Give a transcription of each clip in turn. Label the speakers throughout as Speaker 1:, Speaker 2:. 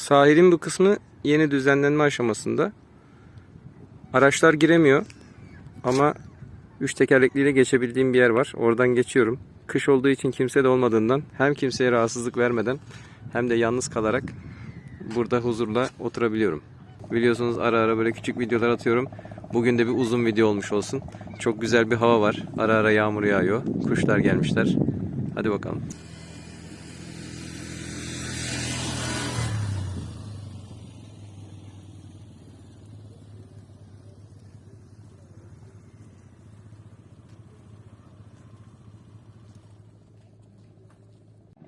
Speaker 1: Sahilin bu kısmı yeni düzenlenme aşamasında. Araçlar giremiyor ama üç tekerlekliyle geçebildiğim bir yer var. Oradan geçiyorum. Kış olduğu için kimse de olmadığından hem kimseye rahatsızlık vermeden hem de yalnız kalarak burada huzurla oturabiliyorum. Biliyorsunuz ara ara böyle küçük videolar atıyorum. Bugün de bir uzun video olmuş olsun. Çok güzel bir hava var. Ara ara yağmur yağıyor. Kuşlar gelmişler. Hadi bakalım.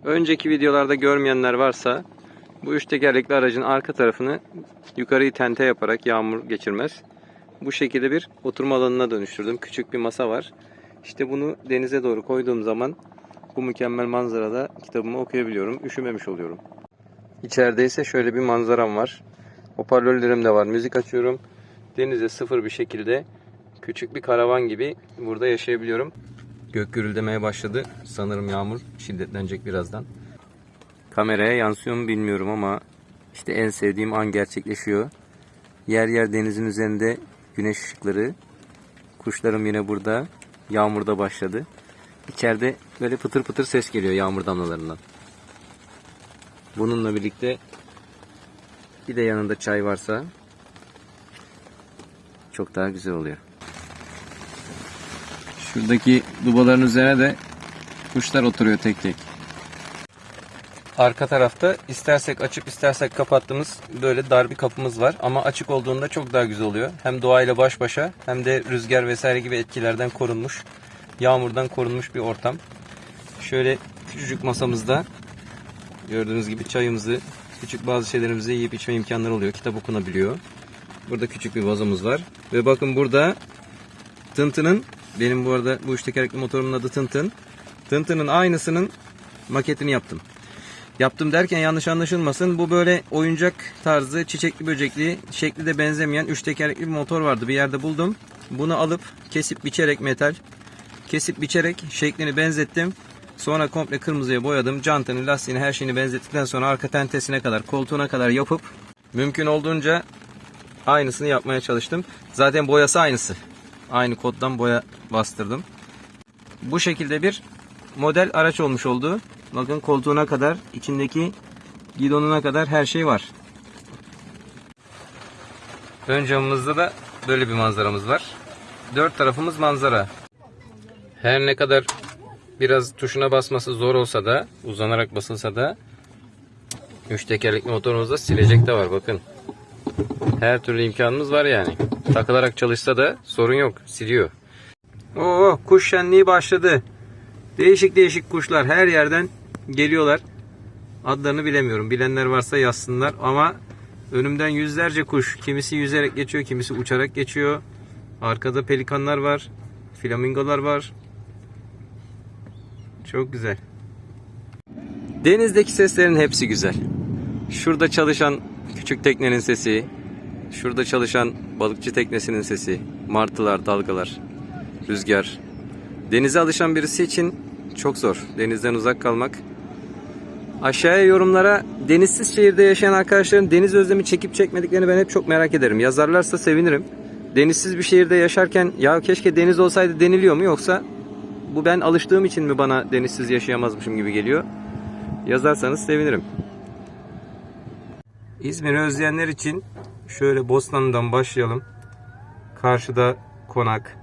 Speaker 1: Önceki videolarda görmeyenler varsa bu üç tekerlekli aracın arka tarafını yukarıyı tente yaparak yağmur geçirmez. Bu şekilde bir oturma alanına dönüştürdüm. Küçük bir masa var. İşte bunu denize doğru koyduğum zaman bu mükemmel manzarada kitabımı okuyabiliyorum. Üşümemiş oluyorum. İçeride ise şöyle bir manzaram var. Hoparlörlerim de var. Müzik açıyorum. Denize sıfır bir şekilde küçük bir karavan gibi burada yaşayabiliyorum. Gök gürüldemeye başladı. Sanırım yağmur şiddetlenecek birazdan. Kameraya yansıyor mu bilmiyorum ama işte en sevdiğim an gerçekleşiyor. Yer yer denizin üzerinde güneş ışıkları. Kuşlarım yine burada. Yağmur da başladı. İçeride böyle pıtır pıtır ses geliyor yağmur damlalarından. Bununla birlikte bir de yanında çay varsa çok daha güzel oluyor. Şuradaki dubaların üzerine de kuşlar oturuyor tek tek. Arka tarafta istersek açıp istersek kapattığımız böyle dar bir kapımız var. Ama açık olduğunda çok daha güzel oluyor. Hem doğayla baş başa hem de rüzgar vesaire gibi etkilerden korunmuş. Yağmurdan korunmuş bir ortam. Şöyle küçücük masamızda gördüğünüz gibi çayımızı, küçük bazı şeylerimizi yiyip içme imkanları oluyor. Kitap okunabiliyor. Burada küçük bir vazomuz var. Ve bakın burada Tıntı'nın benim bu arada bu üç tekerlekli motorumun adı Tıntın. Tıntı'nın aynısının maketini yaptım. Yaptım derken yanlış anlaşılmasın. Bu böyle oyuncak tarzı çiçekli böcekli şekli de benzemeyen üç tekerlekli bir motor vardı. Bir yerde buldum. Bunu alıp kesip biçerek metal kesip biçerek şeklini benzettim. Sonra komple kırmızıya boyadım. Cantını, lastiğini, her şeyini benzettikten sonra arka tentesine kadar, koltuğuna kadar yapıp mümkün olduğunca aynısını yapmaya çalıştım. Zaten boyası aynısı. Aynı koddan boya bastırdım. Bu şekilde bir model araç olmuş oldu. Bakın koltuğuna kadar, içindeki gidonuna kadar her şey var. Ön camımızda da böyle bir manzaramız var. Dört tarafımız manzara. Her ne kadar biraz tuşuna basması zor olsa da, uzanarak basılsa da üç tekerlekli motorumuzda silecek de var bakın. Her türlü imkanımız var yani. Takılarak çalışsa da sorun yok. Siliyor. Oo kuş şenliği başladı. Değişik değişik kuşlar her yerden geliyorlar. Adlarını bilemiyorum. Bilenler varsa yazsınlar ama önümden yüzlerce kuş. Kimisi yüzerek geçiyor, kimisi uçarak geçiyor. Arkada pelikanlar var. Flamingolar var. Çok güzel. Denizdeki seslerin hepsi güzel. Şurada çalışan küçük teknenin sesi, şurada çalışan balıkçı teknesinin sesi, martılar, dalgalar, rüzgar. Denize alışan birisi için çok zor. Denizden uzak kalmak. Aşağıya yorumlara denizsiz şehirde yaşayan arkadaşların deniz özlemi çekip çekmediklerini ben hep çok merak ederim. Yazarlarsa sevinirim. Denizsiz bir şehirde yaşarken ya keşke deniz olsaydı deniliyor mu yoksa bu ben alıştığım için mi bana denizsiz yaşayamazmışım gibi geliyor. Yazarsanız sevinirim. İzmir'i özleyenler için şöyle Bostanlı'dan başlayalım. Karşıda konak.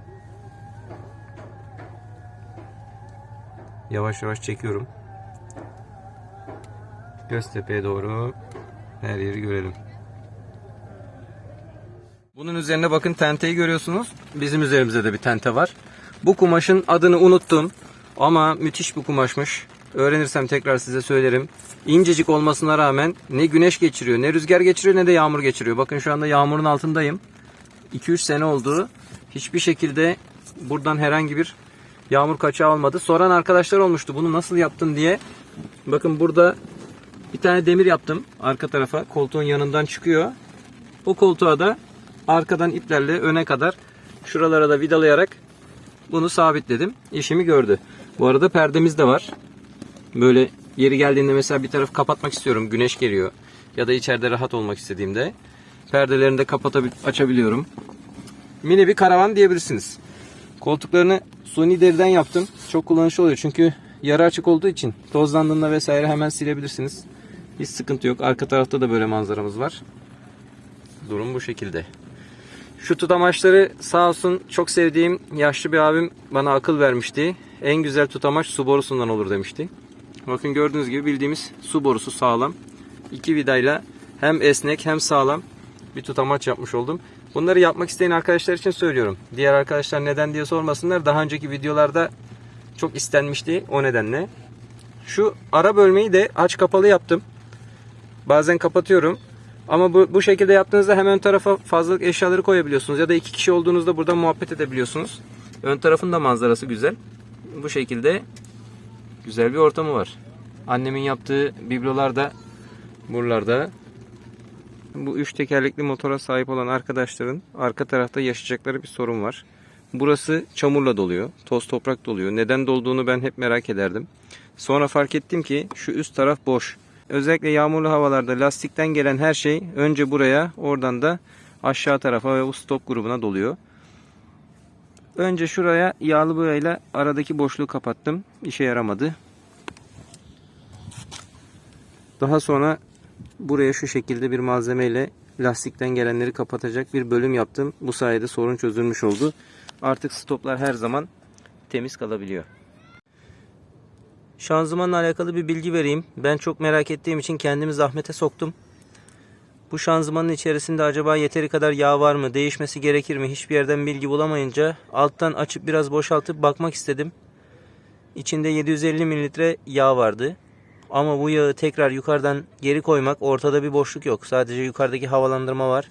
Speaker 1: Yavaş yavaş çekiyorum. Göztepe'ye doğru her yeri görelim. Bunun üzerine bakın tenteyi görüyorsunuz. Bizim üzerimizde de bir tente var. Bu kumaşın adını unuttum. Ama müthiş bir kumaşmış. Öğrenirsem tekrar size söylerim. İncecik olmasına rağmen ne güneş geçiriyor, ne rüzgar geçiriyor, ne de yağmur geçiriyor. Bakın şu anda yağmurun altındayım. 2-3 sene oldu. Hiçbir şekilde buradan herhangi bir yağmur kaçağı olmadı. Soran arkadaşlar olmuştu bunu nasıl yaptın diye. Bakın burada bir tane demir yaptım arka tarafa. Koltuğun yanından çıkıyor. O koltuğa da arkadan iplerle öne kadar şuralara da vidalayarak bunu sabitledim. İşimi gördü. Bu arada perdemiz de var. Böyle yeri geldiğinde mesela bir tarafı kapatmak istiyorum. Güneş geliyor. Ya da içeride rahat olmak istediğimde. Perdelerini de açabiliyorum. Mini bir karavan diyebilirsiniz. Koltuklarını suni deriden yaptım. Çok kullanışlı oluyor çünkü yarı açık olduğu için tozlandığında vesaire hemen silebilirsiniz. Hiç sıkıntı yok. Arka tarafta da böyle manzaramız var. Durum bu şekilde. Şu tutamaçları sağ olsun çok sevdiğim yaşlı bir abim bana akıl vermişti. En güzel tutamaç su borusundan olur demişti. Bakın gördüğünüz gibi bildiğimiz su borusu sağlam. İki vidayla hem esnek hem sağlam bir tutamaç yapmış oldum. Bunları yapmak isteyen arkadaşlar için söylüyorum. Diğer arkadaşlar neden diye sormasınlar. Daha önceki videolarda çok istenmişti o nedenle. Şu ara bölmeyi de aç kapalı yaptım. Bazen kapatıyorum. Ama bu, bu şekilde yaptığınızda hem ön tarafa fazlalık eşyaları koyabiliyorsunuz. Ya da iki kişi olduğunuzda burada muhabbet edebiliyorsunuz. Ön tarafın da manzarası güzel. Bu şekilde güzel bir ortamı var. Annemin yaptığı biblolar da buralarda. Bu üç tekerlekli motora sahip olan arkadaşların arka tarafta yaşayacakları bir sorun var. Burası çamurla doluyor. Toz toprak doluyor. Neden dolduğunu ben hep merak ederdim. Sonra fark ettim ki şu üst taraf boş. Özellikle yağmurlu havalarda lastikten gelen her şey önce buraya oradan da aşağı tarafa ve bu stop grubuna doluyor. Önce şuraya yağlı boyayla aradaki boşluğu kapattım. İşe yaramadı. Daha sonra buraya şu şekilde bir malzemeyle lastikten gelenleri kapatacak bir bölüm yaptım. Bu sayede sorun çözülmüş oldu. Artık stoplar her zaman temiz kalabiliyor. Şanzımanla alakalı bir bilgi vereyim. Ben çok merak ettiğim için kendimi zahmete soktum. Bu şanzımanın içerisinde acaba yeteri kadar yağ var mı, değişmesi gerekir mi hiçbir yerden bilgi bulamayınca alttan açıp biraz boşaltıp bakmak istedim. İçinde 750 mililitre yağ vardı. Ama bu yağı tekrar yukarıdan geri koymak ortada bir boşluk yok. Sadece yukarıdaki havalandırma var.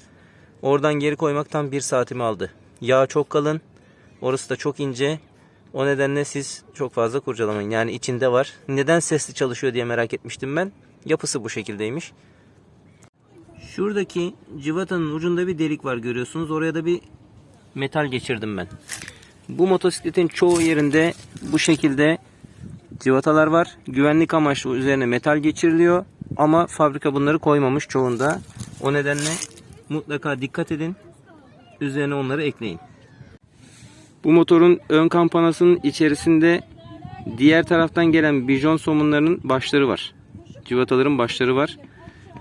Speaker 1: Oradan geri koymak tam bir saatimi aldı. Yağ çok kalın. Orası da çok ince. O nedenle siz çok fazla kurcalamayın. Yani içinde var. Neden sesli çalışıyor diye merak etmiştim ben. Yapısı bu şekildeymiş. Şuradaki cıvatanın ucunda bir delik var görüyorsunuz. Oraya da bir metal geçirdim ben. Bu motosikletin çoğu yerinde bu şekilde cıvatalar var. Güvenlik amaçlı üzerine metal geçiriliyor. Ama fabrika bunları koymamış çoğunda. O nedenle mutlaka dikkat edin. Üzerine onları ekleyin. Bu motorun ön kampanasının içerisinde diğer taraftan gelen bijon somunlarının başları var. Cıvataların başları var.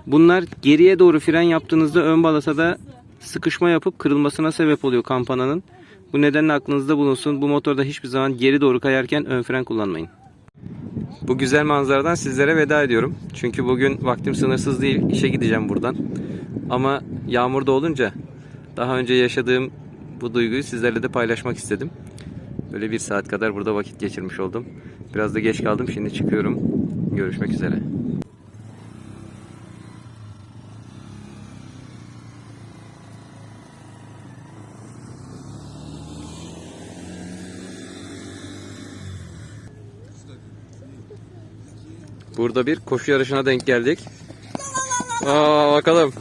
Speaker 1: Bunlar geriye doğru fren yaptığınızda ön balatada sıkışma yapıp kırılmasına sebep oluyor kampananın. Bu nedenle aklınızda bulunsun. Bu motorda hiçbir zaman geri doğru kayarken ön fren kullanmayın. Bu güzel manzaradan sizlere veda ediyorum. Çünkü bugün vaktim sınırsız değil. İşe gideceğim buradan. Ama yağmurda olunca daha önce yaşadığım bu duyguyu sizlerle de paylaşmak istedim. Böyle bir saat kadar burada vakit geçirmiş oldum. Biraz da geç kaldım. Şimdi çıkıyorum. Görüşmek üzere. Burada bir koşu yarışına denk geldik. Aa, bakalım.